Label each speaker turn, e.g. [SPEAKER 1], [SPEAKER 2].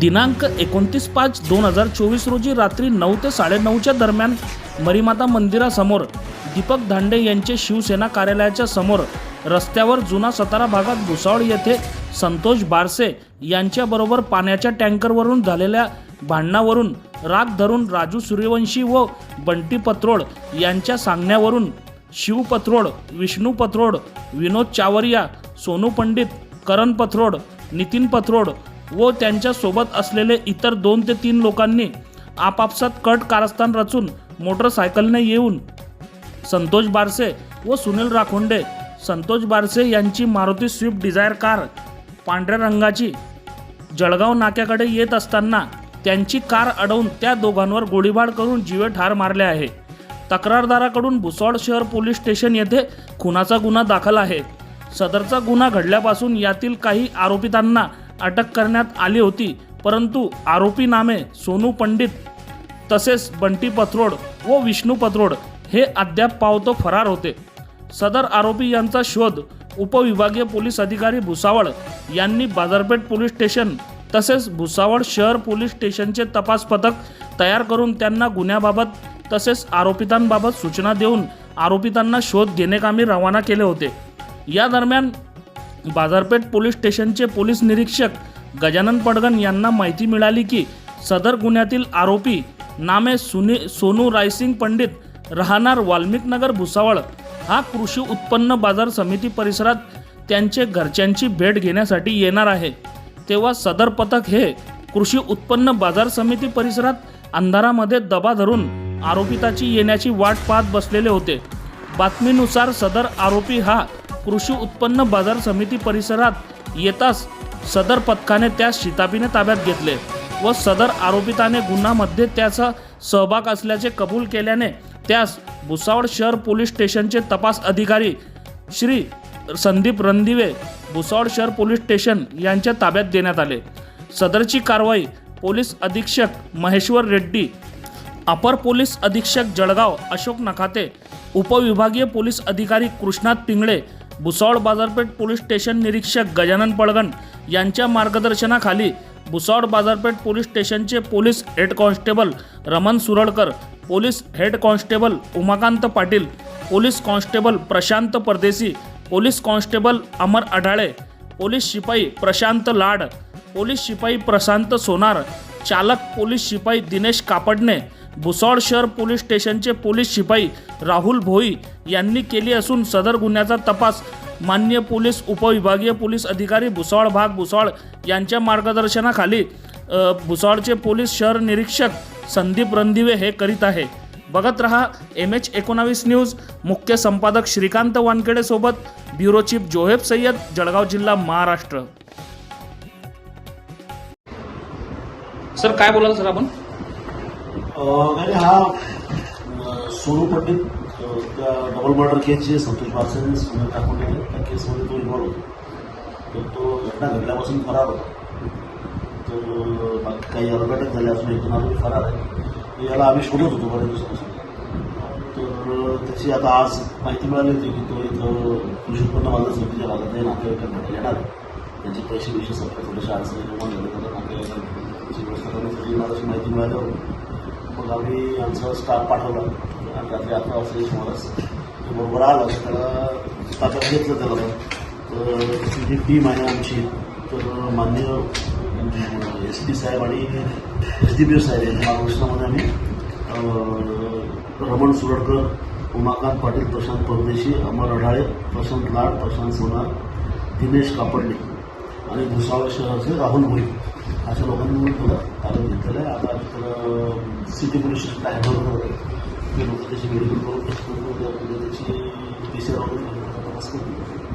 [SPEAKER 1] दिनांक एकोणतीस पाच दोन हजार चोवीस रोजी रात्री नऊ ते साडेनऊच्या दरम्यान मरीमाता मंदिरासमोर दीपक धांडे यांचे शिवसेना कार्यालयाच्या समोर रस्त्यावर जुना सतारा भागात भुसावळ येथे संतोष बारसे यांच्याबरोबर पाण्याच्या टँकरवरून झालेल्या भांडणावरून राग धरून राजू सूर्यवंशी व बंटी पत्रोड यांच्या सांगण्यावरून शिव पत्रोड विष्णू पत्रोड विनोद चावरिया सोनू पंडित करण पत्रोड नितीन पत्रोड व त्यांच्यासोबत असलेले इतर दोन ते तीन लोकांनी आपापसात कट कारस्थान रचून मोटरसायकलने येऊन संतोष बारसे व सुनील राखोंडे संतोष बारसे यांची मारुती स्विफ्ट डिझायर कार पांढऱ्या रंगाची जळगाव नाक्याकडे येत असताना त्यांची कार अडवून त्या दोघांवर गोळीबार करून जीवे ठार मारले आहे. तक्रारदाराकडून भुसावळ शहर पोलीस स्टेशन येथे खुनाचा गुन्हा दाखल आहे. सदरचा गुन्हा घडल्यापासून यातील काही आरोपितांना अटक करण्यात आली होती. परंतु आरोपी नामे सोनू पंडित तसेच बंटी पथरोड व विष्णू पथरोड हे अद्याप पावतो फरार होते. सदर आरोपी यांचा शोध उपविभागीय पोलीस अधिकारी भुसावळ यांनी बाजारपेठ पोलीस स्टेशन तसेच भुसावळ शहर पोलीस स्टेशनचे तपास पथक तयार करून त्यांना गुन्ह्याबाबत तसेच आरोपितांबाबत सूचना देऊन आरोपितांना शोध घेणेकामी रवाना केले होते. या दरम्यान बाजारपेठ पोलीस स्टेशनचे पोलीस निरीक्षक गजानन पडगण यांना माहिती मिळाली की सदर गुन्ह्यातील आरोपी नामे सुनी सोनू रायसिंग पंडित राहणार वाल्मिकनगर भुसावळ. हा कृषी उत्पन्न बाजार समिती परिसरात त्यांचे घरच्यांची भेट घेण्यासाठी येणार आहे. तेव्हा सदर पथक हे कृषी उत्पन्न बाजार समिती परिसरात अंधारामध्ये दबा धरून आरोपिताची येण्याची वाट पाहत बसलेले होते. बातमीनुसार सदर आरोपी हा कृषी उत्पन्न बाजार समिती परिसरात येताच सदर पथकाने त्यास शितापीने ताब्यात घेतले व सदर आरोपिताने गुन्ह्यामध्ये त्याचा सहभाग असल्याचे कबूल केल्याने त्यास भुसावळ शहर पोलीस स्टेशनचे तपास अधिकारी श्री संदीप रणदिवे भुसावळ शहर पोलीस स्टेशन यांच्या ताब्यात देण्यात आले. सदरची कारवाई पोलीस अधीक्षक महेश्वर रेड्डी अपर पोलीस अधीक्षक जळगाव अशोक नखाते उपविभागीय पोलीस अधिकारी कृष्णात पिंगळे भुसावळ बाजारपेठ पोलीस स्टेशन निरीक्षक गजानन पळगण यांच्या मार्गदर्शनाखाली भुसावळ बाजारपेठ पोलीस स्टेशनचे police head constable Raman Suralkar police head constable Umakant Patil police constable Prashant Pardeshi police constable Amar Adhale police शिपाई प्रशांत लाड पोलीस शिपाई प्रशांत सोनार चालक पोलीस शिपाई दिनेश कापडणे भुसावळ शहर पोलीस स्टेशनचे पोलीस शिपाई राहुल भोई यांनी केली असून सदर गुन्ह्याचा तपास मान्य पोलीस उपविभागीय पोलीस अधिकारी भुसावळ भाग भुसावळ यांच्या मार्गदर्शनाखाली भुसावळचे पोलीस शहर निरीक्षक संदीप रणदिवे हे करीत आहे. बघत रहा एम एच एकोणावीस न्यूज. मुख्य संपादक श्रीकांत वानखेडे सोबत ब्युरो चीफ जोहेब सय्यद जळगाव जिल्हा महाराष्ट्र. सर काय बोलाल सर आपण?
[SPEAKER 2] अं, हा सोनू पंडित त्या डबल मर्डर केसचे संतोष बारसे सुनील ठाकूर गेले त्या केसमध्ये तो इन्व्हॉल्व होता. तर तो घटना घडल्यापासून फरार होता. तर बाकी काही अर्घटक झाले असून एक दोन फरार आहे. याला आम्ही शोधत होतो बऱ्याच दिवसापासून. तर त्याची आता आज माहिती मिळाली होती की तो इथं कृषी उत्पन्न बाजार समितीच्या भागात आहे नातेवाईकांकडे येणार. आहे. त्यांचे पैसे पैसे सगळे थोडेसे अडचणी निर्माण झाले तर नातेवाईकांची व्यवस्था करण्यासाठी येणार अशी माहिती मिळाल्यावर मग आम्ही आमचा स्टाफ पाठवला. आणि रात्री अकरा वाजता सुमारास तो बरोबर आलं. त्याला ताकद घेतलं त्याला. तर जी टीम आहे आमची. तर मान्य एस पी साहेब आणि एस डी पी ओ साहेब यांच्या मार्गदर्शनामध्ये आम्ही. रमण सुरडकर उमाकांत पाटील प्रशांत परदेशी अमर अढाळे प्रशांत लाड प्रशांत सोनार दिनेश कापडणे आणि भुसावळ शहराचे राहुल भोई अशा लोकांनी मिळून त्याला ताब्यात घेतलेलं आहे. आता आम्ही सिटी पोलीस स्टेशनला हँडओव्हर करत आहे ते लोक त्याची मेडिकल करून त्याची तिसऱ्या तपास करून